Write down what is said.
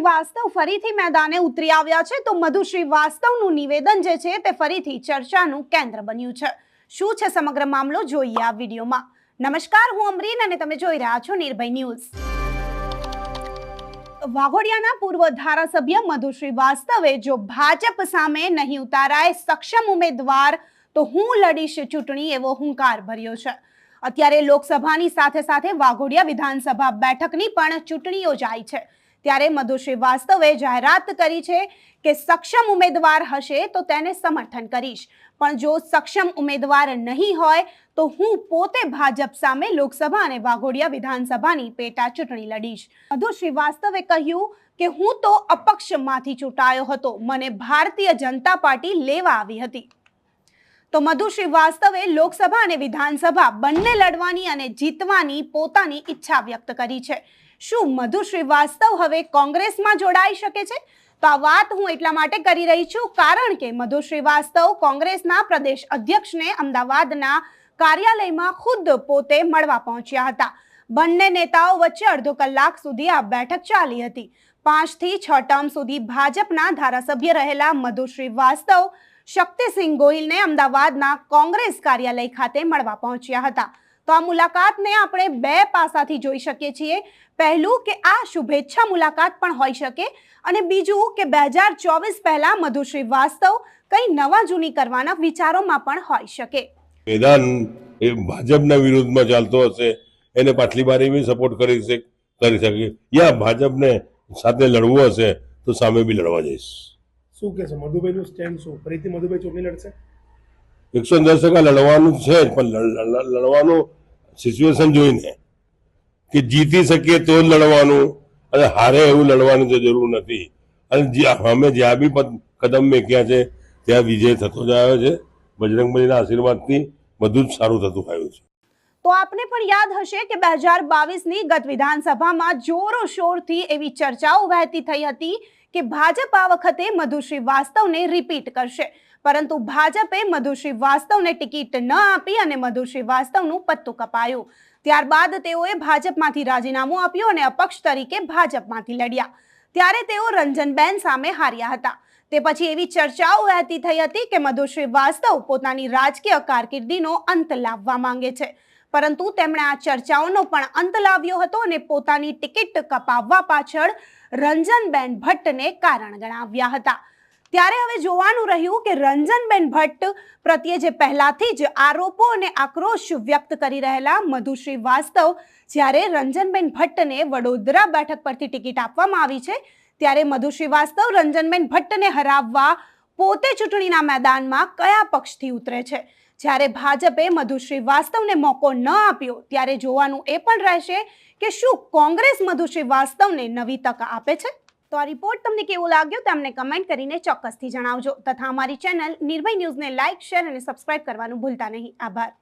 શ્રીવાસ્તવ ફરીથી મેદાને ઉતરી આવ્યા છે, તો મધુ શ્રીવાસ્તવનું નિવેદન જે છે તે ફરીથી ચર્ચાનું કેન્દ્ર બન્યું છે. શું છે સમગ્ર મામલો? જોઈએ આ વિડીયોમાં. નમસ્કાર, હું અમરીન અને તમે જોઈ રહ્યા છો નિર્ભય ન્યૂઝ. વાઘોડિયાના પૂર્વ ધારાસભ્ય મધુ શ્રીવાસ્તવે, જો ભાજપ સામે નહીં ઉતારાય સક્ષમ ઉમેદવાર, તો હું લડીશ ચૂંટણી એવો હુંકાર ભર્યો છે. અત્યારે લોકસભાની સાથે સાથે વાઘોડિયા વિધાનસભા બેઠકની પણ ચૂંટણી યોજાઈ છે. ત્યારે મધુ શ્રીવાસ્તવે જાહેરાત કરી છે કે સક્ષમ ઉમેદવાર હશે તો તેને સમર્થન કરીશ. પણ જો સક્ષમ ઉમેદવાર નહીં હોય, તો હું પોતે ભાજપ સામે લોકસભા અને વાઘોડિયા વિધાનસભાની પેટા ચૂંટણી લડીશ. મધુ શ્રીવાસ્તવે કહ્યું કે હું તો અપક્ષમાંથી ચૂંટાયો હતો. મને ભારતીય જનતા પાર્ટી લેવા આવી હતી. તો મધુ શ્રીવાસ્તવે લોકસભા અને વિધાનસભા બંને લડવાની અને જીતવાની પોતાની ઈચ્છા વ્યક્ત કરી છે. શું મધુ શ્રીવાસ્તવ હવે કોંગ્રેસમાં જોડાઈ શકે છે? તો આ વાત હું એટલા માટે કરી રહી છું કારણ કે મધુ શ્રીવાસ્તવ કોંગ્રેસના પ્રદેશ અધ્યક્ષને અમદાવાદના કાર્યાલયમાં ખુદ પોતે મળવા પહોંચ્યા હતા. બંને નેતાઓ વચ્ચે અડધો કલાક સુધી આ બેઠક ચાલી હતી. પાંચથી છ ટર્મ સુધી ભાજપના ધારાસભ્ય રહેલા મધુ શ્રીવાસ્તવ શક્તિસિંહ ગોહિલને અમદાવાદના કોંગ્રેસ કાર્યાલય ખાતે મળવા પહોંચ્યા હતા. તો આ મુલાકાતને આપણે બે પાસાથી જોઈ શકીએ છીએ. પહેલું કે આ શુભેચ્છા મુલાકાત પણ હોઈ શકે અને બીજું કે બે હજાર ચોવીસ પહેલા મધુ શ્રીવાસ્તવ કંઈ નવા જૂની કરવાના વિચારોમાં પણ હોઈ શકે. મેદાન એ ભાજપના વિરોધમાં ચાલતો હશે એને પાછલી બારી બી સપોર્ટ કરી શકે કરી શકે. યા ભાજપને સાથે લડવું હશે તો સામે બી લડવા જઈશ. શું કે છે? મધુભાઈનું સ્ટેન્ડ શું? ફરીથી મધુભાઈ ચૂંટણી લડશે? એકસો દસ ટકા લડવાનું છે, પણ લડ- લડ- લડવાનું સિચ્યુએશન જોઈને કે જીતી શકીએ તો જ લડવાનું અને હારે એવું લડવાની તો જરૂર નથી. અને અમે જ્યાં બી કદમ મેક્યા છે, ત્યાં વિજય થતો જ આવ્યો છે. બજરંગબલીના આશીર્વાદથી બધું જ સારું થતું આવ્યું છે. તો આપને પણ યાદ હશે કે બે હજાર બાવીસની ગત વિધાનસભામાં જોરો શોરથી એવી ચર્ચાઓ વહેતી થઈ હતી કે ભાજપ આ વખતે મધુ શ્રીવાસ્તવને રિપીટ કરશે. પરંતુ ભાજપે મધુ શ્રીવાસ્તવને ટિકિટ ન આપી અને મધુ શ્રીવાસ્તવનું પત્તું કપાયું. ત્યારબાદ તેઓએ ભાજપમાંથી રાજીનામું આપ્યું અને અપક્ષ તરીકે ભાજપમાંથી લડ્યા. ત્યારે તેઓ રંજનબેન સામે હાર્યા હતા. તે પછી એવી ચર્ચાઓ વહેતી થઈ હતી કે મધુ શ્રીવાસ્તવ પોતાની રાજકીય કારકિર્દીનો અંત લાવવા માંગે છે. પરંતુ તેમણે આ ચર્ચાઓનો પણ અંત લાવ્યો હતો અને પોતાની ટિકિટ કપાવવા પાછળ રંજનબેન ભટ્ટને કારણ ગણાવ્યા હતા. ત્યારે હવે જોવાનું રહ્યું કે રંજનબેન ભટ્ટ પ્રત્યે જે પહેલાથી જ આરોપો અને આક્રોશ વ્યક્ત કરી રહેલા મધુશ્રી વાસ્તવ જ્યારે રંજનબેન ભટ્ટને વડોદરા બેઠક પરથી ટિકિટ આપવામાં આવી છે, ત્યારે મધુશ્રી વાસ્તવ રંજનબેન ભટ્ટને હરાવવા પોતે ચૂંટણીના મેદાનમાં કયા પક્ષથી ઉતરે છે? જ્યારે ભાજપે મધુ શ્રીવાસ્તવને મોકો ન આપ્યો, ત્યારે જોવાનું એ પણ રહેશે કે શું કોંગ્રેસ મધુ શ્રીવાસ્તવને નવી તક આપે છે? તો આ રિપોર્ટ તમને કેવો લાગ્યો તમને કમેન્ટ કરીને ચોક્કસથી જણાવજો. તથા અમારી ચેનલ નિર્ભય ન્યૂઝને લાઇક શેર અને સબસ્ક્રાઇબ કરવાનું ભૂલતા નહીં. આભાર.